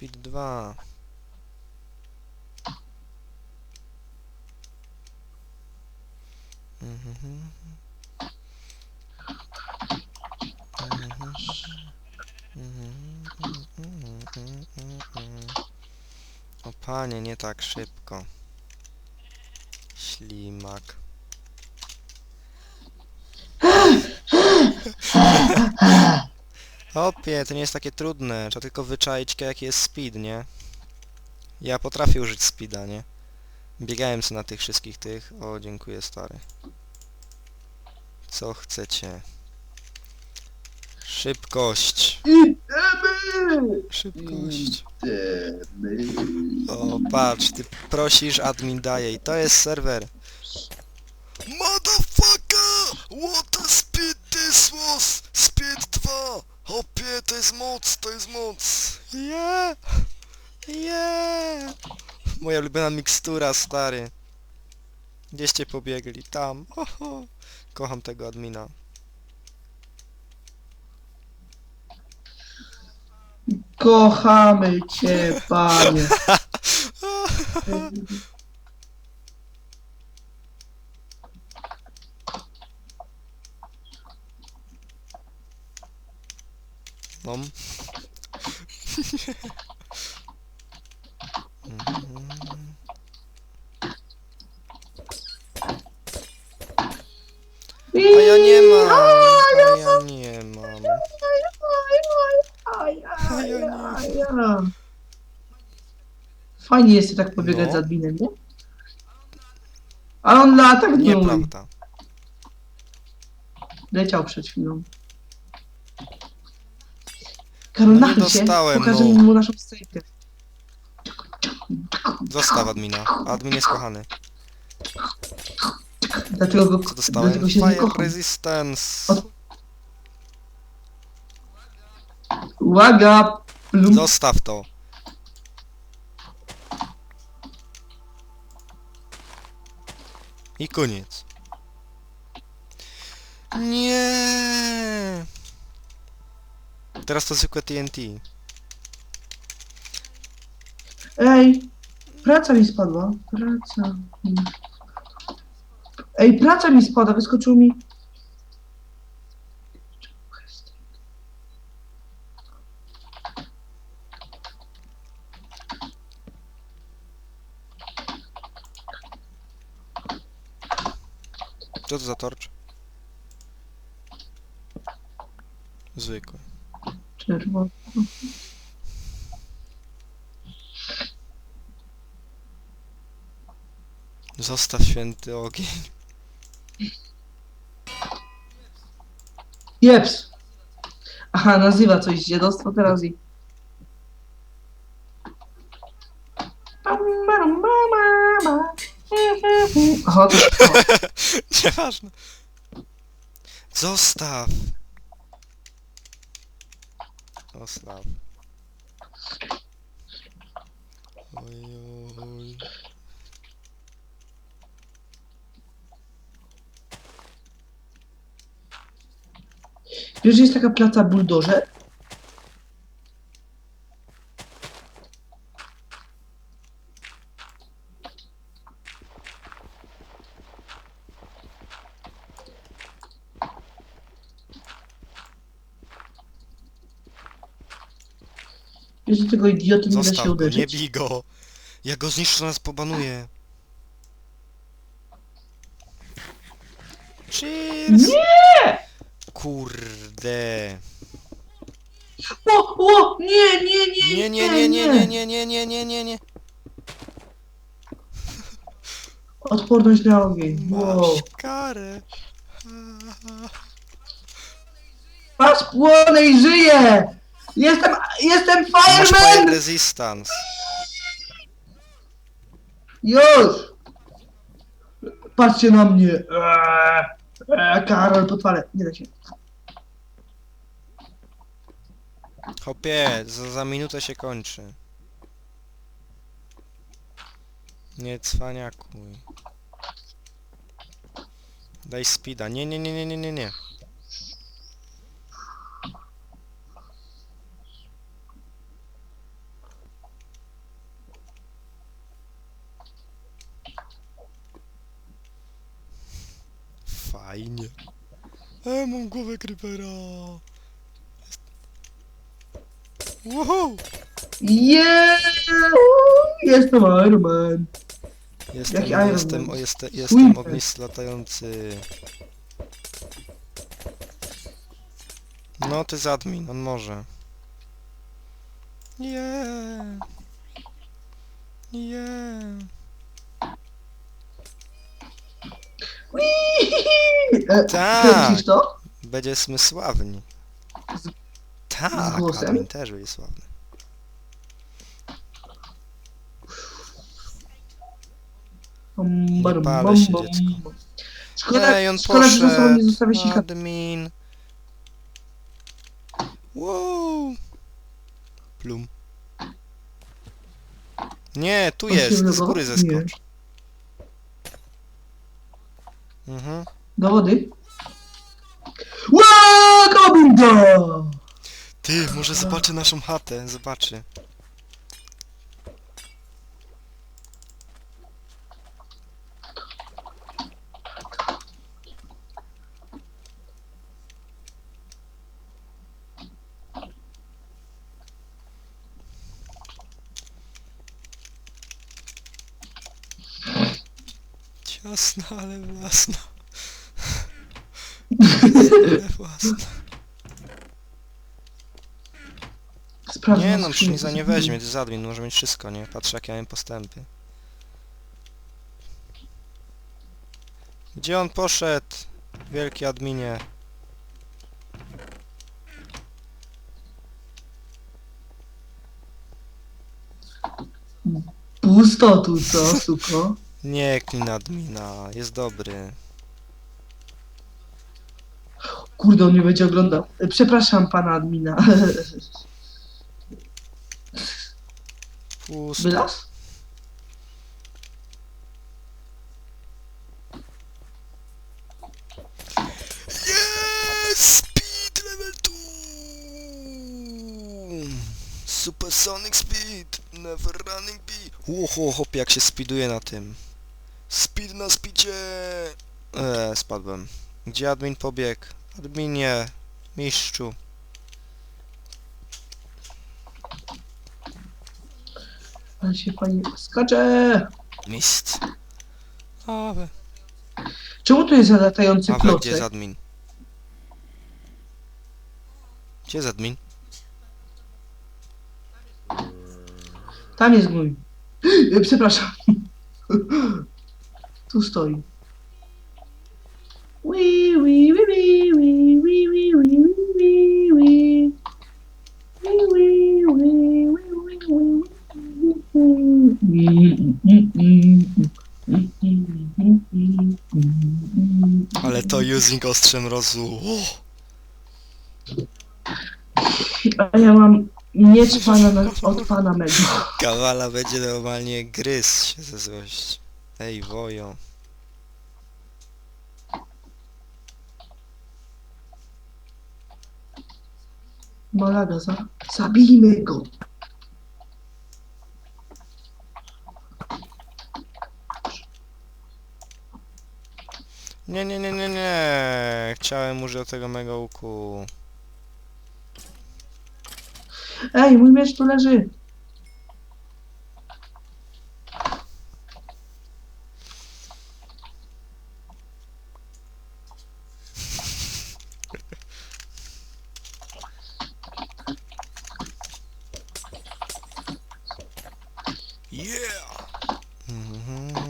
Speed 2. Mhm. Mhm. Mhm. O panie, nie tak szybko. Ślimak. Opie, to nie jest takie trudne. Trzeba tylko wyczaić, jaki jest speed, nie? Ja potrafię użyć speeda, nie? Biegałem sobie na tych wszystkich tych. O, dziękuję, stary. Co chcecie? Szybkość. Idziemy! Szybkość. Idziemy. O, patrz, ty prosisz, admin daje i to jest serwer. Motherfucker! What a speed this was! Speed 2! Hopie, to jest moc, to jest moc! Yeah! Yeah! Moja ulubiona mikstura, stary. Gdzieście pobiegli? Tam. Oho. Kocham tego admina. Kochamy cię, panie. Nom. Mhm. A ja nie mam! A ja nie mam. Aj, aj, aj, aj. Fajnie jest tak pobiegać No. z adminem, nie? A on lata w dół. Nieprawda. Leciał przed chwilą. Karol, No dostałem, pokażemy no. mu naszą scenkę. Zostaw admina. Admin jest kochany. Dlatego go, Co dostałem? dlatego się Fire kocham. Resistance. Od- Uwaga! Plum. Zostaw to. I koniec. Nie. Teraz to zwykłe TNT. Ej, praca mi spadła. Praca. mi- Ej, praca mi spada, wyskoczył mi. Co to za torcz? Zwykły. Czerwony. Zostaw święty ogień. Jeps! Aha, nazywa coś dziadostwo teraz i... Aha, to Nieważne. Zostaw. Zostaw. Oj, oj. Wiesz, jest taka placa buldożer? Wiesz, że tego idioty nie da Zostaw się go, nie uderzyć? bij go. Ja go zniszczę, nas pobanuję. Cheers! Nie! Kurde. O, o, nie, nie, nie, Nie, nie, nie, nie, nie, nie, nie, nie, nie, nie, nie. Odporność na ogień. Wow. Masz karę. Pas płonę i żyję! Jestem, jestem Masz fire fireman! resistance. Już! Patrzcie na mnie! Eee, eee, Karol, potwale. Nie da się. Hopie, za, za minutę się kończy. Nie cwaniakuj. Daj speeda. Nie, nie, nie, nie, nie, nie, nie. Fajnie. E, mam głowę creepera. Wow! Yeah! Jestem Iron Man. Jestem, Jaki Iron jestem, Man? o, jestem, ognisty latający. No, ty z admin, on może. Yeah. Yeah. Whee! E, Tak. Kręcisz to? Będziemy sławni. Tak, głosem? admin też będzie sławny. Bam, palę się, dziecko. Szkoda, Ej, on szkoda że sobą nie zostawię sika. Admin. Wow. Plum. Nie, tu On się jest, z góry Nie. zeskocz. Mhm. Do wody. Ła! Ty, może zobaczy naszą chatę, zobaczy. Ciasna, ale własna. Ale własna. Sprawdzę Nie no, skrzynce, Pszeniza nie weźmie, to jest admin, może mieć wszystko, nie? Patrz jakie mamy postępy. Gdzie on poszedł? Wielki adminie. Pusto tu, co, suko? Nie klin admina, jest dobry. Kurde, on nie będzie oglądał. E, Przepraszam pana admina. Pusto. Wylas? Yes! Speed level 2! Supersonic speed! Never running bee! Łoho, hop, jak się speeduje na tym. Speed na speedzie! Eee, spadłem. Gdzie admin pobiegł? Adminie, mistrzu. Ale się pani skacze! Mist. Awe. Czemu tu jest latający Awe, gdzie jest klocek? admin? Gdzie jest admin? Tam jest. E, Przepraszam. Tu stoi. Wee, Using ostrzem rozu. O! A ja mam miecz pana na, od pana mego. Kawala będzie normalnie gryz się ze złości. Ej, wojo. Malaga, za, zabijmy go. Nie, nie, nie, nie, nie. Chciałem użyć tego mega łuku. Ej, mój miecz tu leży. Yeah! Mhm.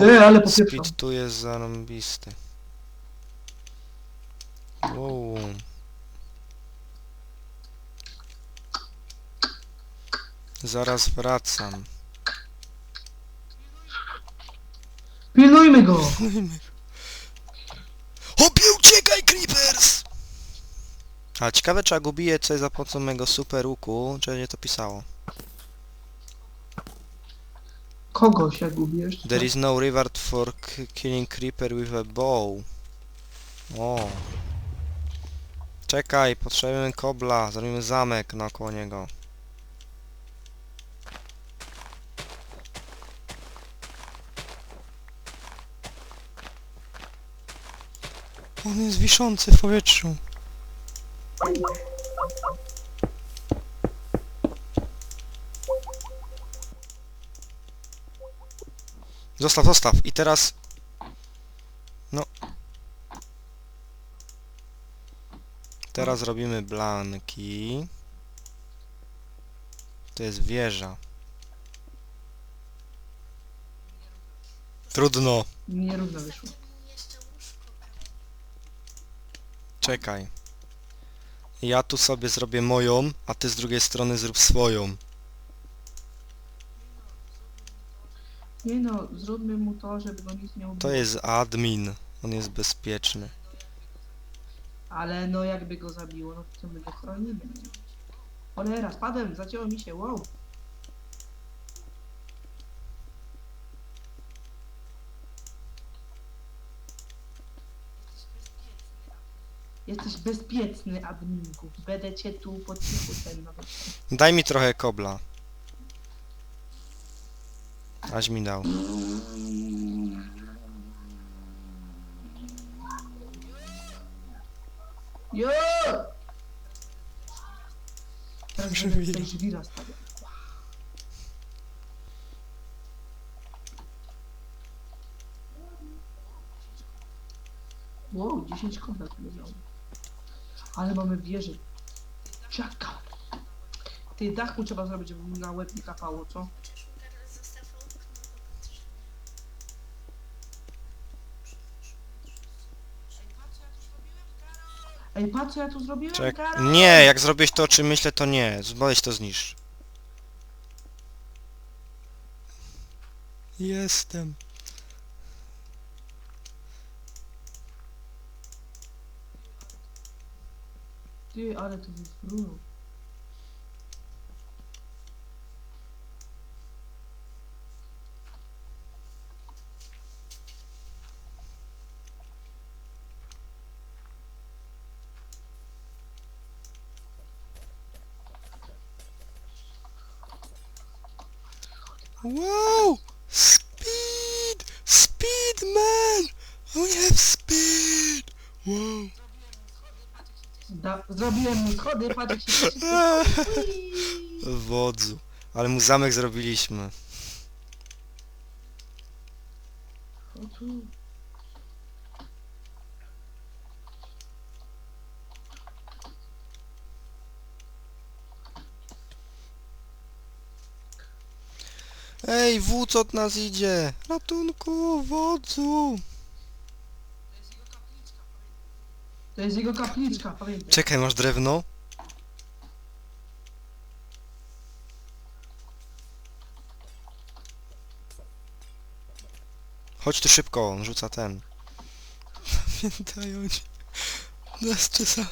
No kurde, ale popieprzam. Speed tu jest zarąbisty. Wow. Zaraz wracam. Pilnujmy go. Hopie, uciekaj, Creepers! A ciekawe, czy jak ubiję coś za pomocą mego super łuku, czy będzie to pisało. Kogo się gubi? There is no reward for killing creeper with a bow. O. Czekaj, potrzebujemy kobla. Zrobimy zamek naokoło niego. On jest wiszący w powietrzu. Zostaw, zostaw. I teraz... No. Teraz robimy blanki. To jest wieża. Trudno. Nierówno wyszło. Czekaj. Ja tu sobie zrobię moją, a ty z drugiej strony zrób swoją. Nie no, zróbmy mu to, żeby go nic nie ubiło. To jest admin. On jest bezpieczny. Ale no jakby go zabiło, no to my go chronimy. Cholera, spadłem, zacięło mi się, wow. Jesteś bezpieczny, adminku. Będę cię tu po cichu ten nawet. Daj mi trochę kobla. Aś mi dał. Jo! Żwira stawiał. Wow, 10 kobra tu leżało. Ale mamy wieżę. Czaka. Ty dach mu trzeba zrobić, żeby mu na łeb nie kapało, co? Ej, patrz co ja tu zrobiłem? Czek. Karol! Nie, jak zrobisz to, o czym myślę, to nie. Weź to zniszcz. Jestem. Ty, ale to wyfrunął. Wow! Speed! Speed, man! We have speed! Wow! Da, zrobiłem mu schody, patrz się. Wodzu. Ale mu zamek zrobiliśmy. Ej, wódz od nas idzie! Ratunku, wodzu! To jest jego kapliczka, pamiętaj. Czekaj, masz drewno? Chodź tu szybko, on rzuca ten. Pamiętają cię. Nas czesa.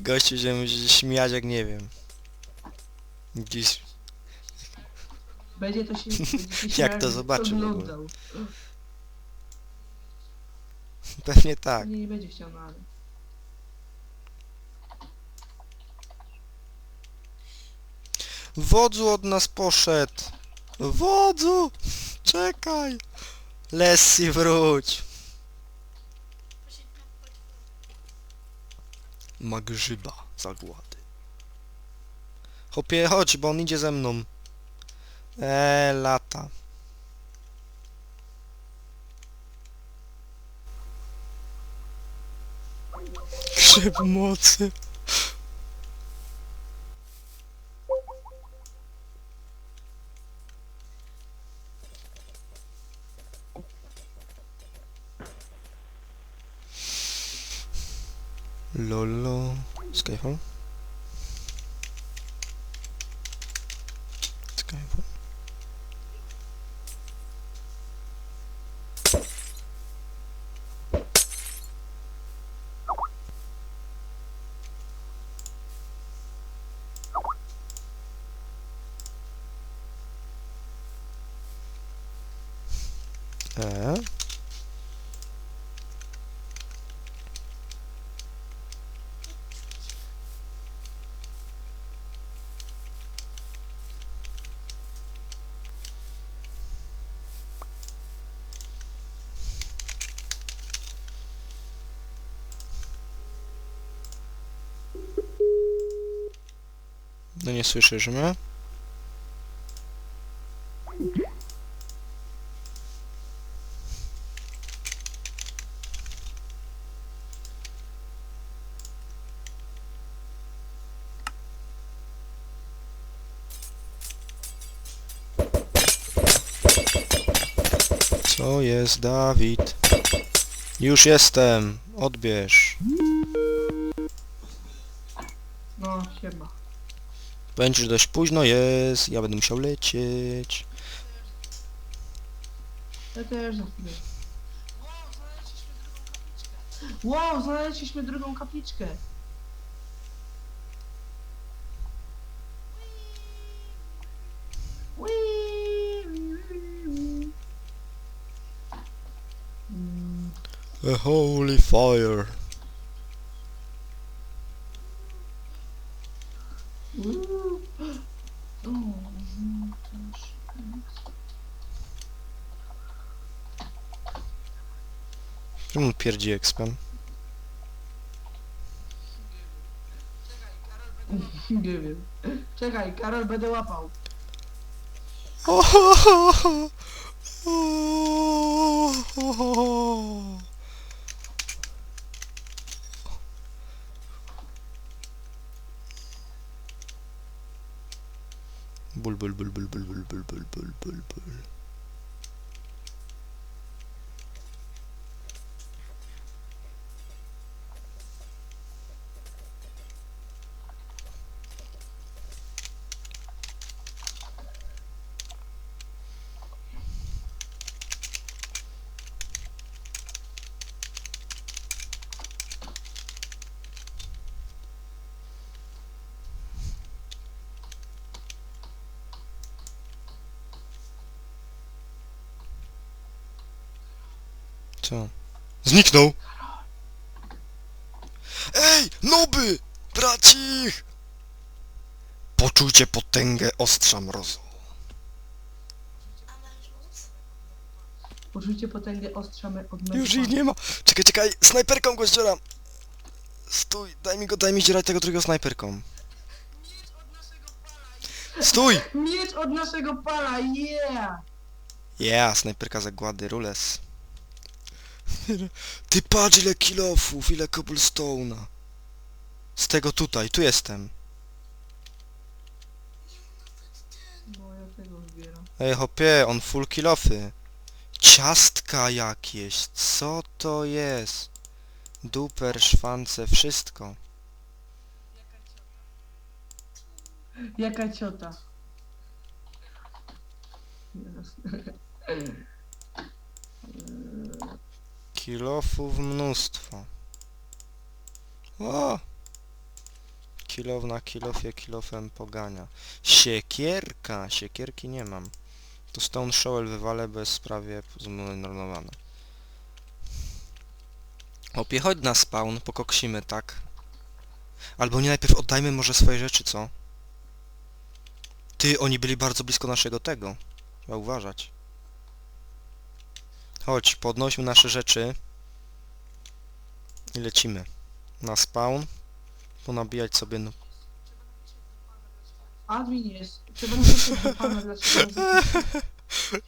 Gościu się musi śmiać jak nie wiem. Gdzieś... Będzie to się... Będzie się Jak to zobaczy w ogóle? oglądał. Pewnie tak. Nie, nie będzie chciał, no ale... Wodzu od nas poszedł. Wodzu! Czekaj! Lessi wróć! Ma grzyba zagłady. Chopie, chodź, bo on idzie ze mną. Eee, lata. Grzyb mocy. Так. Ну, Нанесу режима. Co jest, Dawid? Już jestem. Odbierz. No, siema. Będziesz dość późno jest, ja będę musiał lecieć. Ja też za chwilę. Wow, znaleźliśmy drugą kapliczkę. A holy fire. Czemu pierdzi expem? Nie wiem. Czekaj, Karol będę łapał. Oh, oh, oh, oh, oh, oh, oh. Bul bul bul bul bul bul bul bul bul bul. Co? Zniknął! Ej, noby! Bracich! Poczujcie potęgę ostrza mrozu. Poczujcie potęgę od mego Już ich nie ma! Czekaj, czekaj, snajperką go zdzieram! Stój, daj mi go, daj mi zdzierać tego drugiego snajperką. Stój! Miecz od naszego pala, yeah! Yeah, snajperka zagłady, rules. Ty patrz ile kilofów, ile cobblestone'a. Z tego tutaj, tu jestem. No ja tego zbieram. Ej hopie, on full kilofy. Ciastka jakieś, co to jest? Duper, szwance, wszystko. Jaka ciota? Kilofów mnóstwo. O! Kilow na kilofie kilofem pogania. Siekierka! Siekierki nie mam. To Stone Shovel wywalę bez prawie zmarnowane. Opie, chodź na spawn, pokoksimy, tak? Albo nie, najpierw oddajmy może swoje rzeczy, co? Ty, oni byli bardzo blisko naszego tego. Trzeba uważać. Chodź, podnośmy nasze rzeczy. I lecimy. Na spawn. Ponabijać sobie... No. Admin jest. Trzeba napisać do pana dlaczego.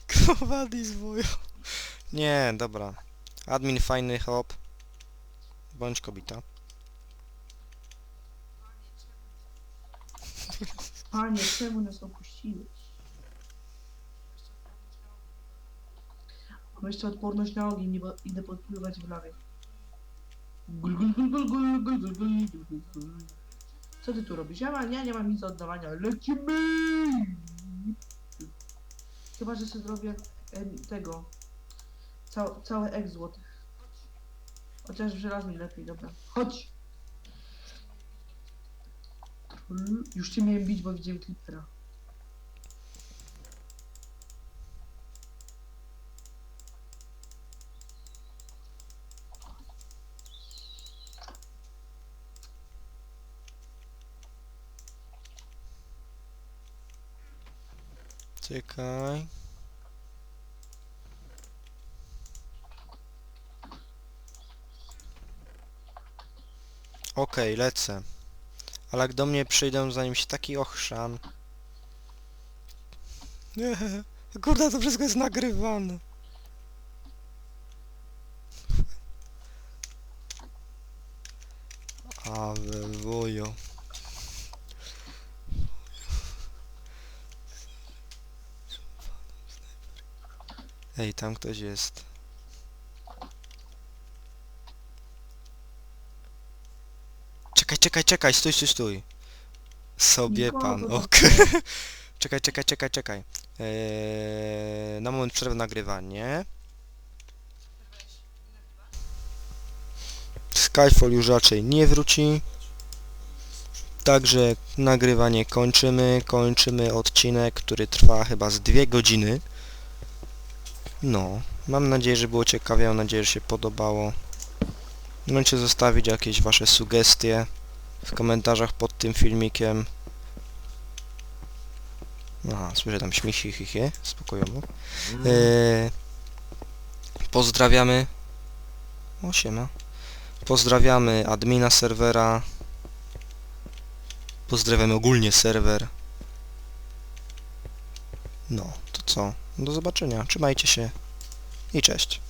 Krowadi zwoją. Nie, dobra. Admin fajny hop. Bądź kobita. Panie, czemu nas opuściłeś? Mam jeszcze odporność na ogień, nie bo idę podpływać w lawie. Gul, gul, gul, gul, gul, gul, gul, gul, gul, gul, gul. Co ty tu robisz? Ja, ma, ja nie mam nic do oddawania. Lecimy! Chyba, że sobie zrobię em, tego. Cał, całe ek złotych. Chociaż w żelaznej lepiej, dobra. Chodź! Już cię miałem bić, bo widziałem Clippera. Czekaj. Okej, lecę. Ale jak do mnie przyjdą, zanim się taki ochrzan... Nie, kurde, to wszystko jest nagrywane. Ale wujo. Ej, tam ktoś jest. Czekaj, czekaj, czekaj, stój, stój, stój. Sobie Nikogo pan, ok. czekaj, czekaj, czekaj, czekaj. Eee, na moment przerwę nagrywanie. Skyfall już raczej nie wróci. Także nagrywanie kończymy. Kończymy odcinek, który trwa chyba z dwie godziny. No, mam nadzieję, że było ciekawie, mam nadzieję, że się podobało. Możecie zostawić jakieś wasze sugestie w komentarzach pod tym filmikiem. Aha, słyszę tam śmieci, chichie, spokojowo. Eee, pozdrawiamy. O, siema. Pozdrawiamy admina serwera. Pozdrawiamy ogólnie serwer. No, to co? Do zobaczenia. Trzymajcie się i cześć.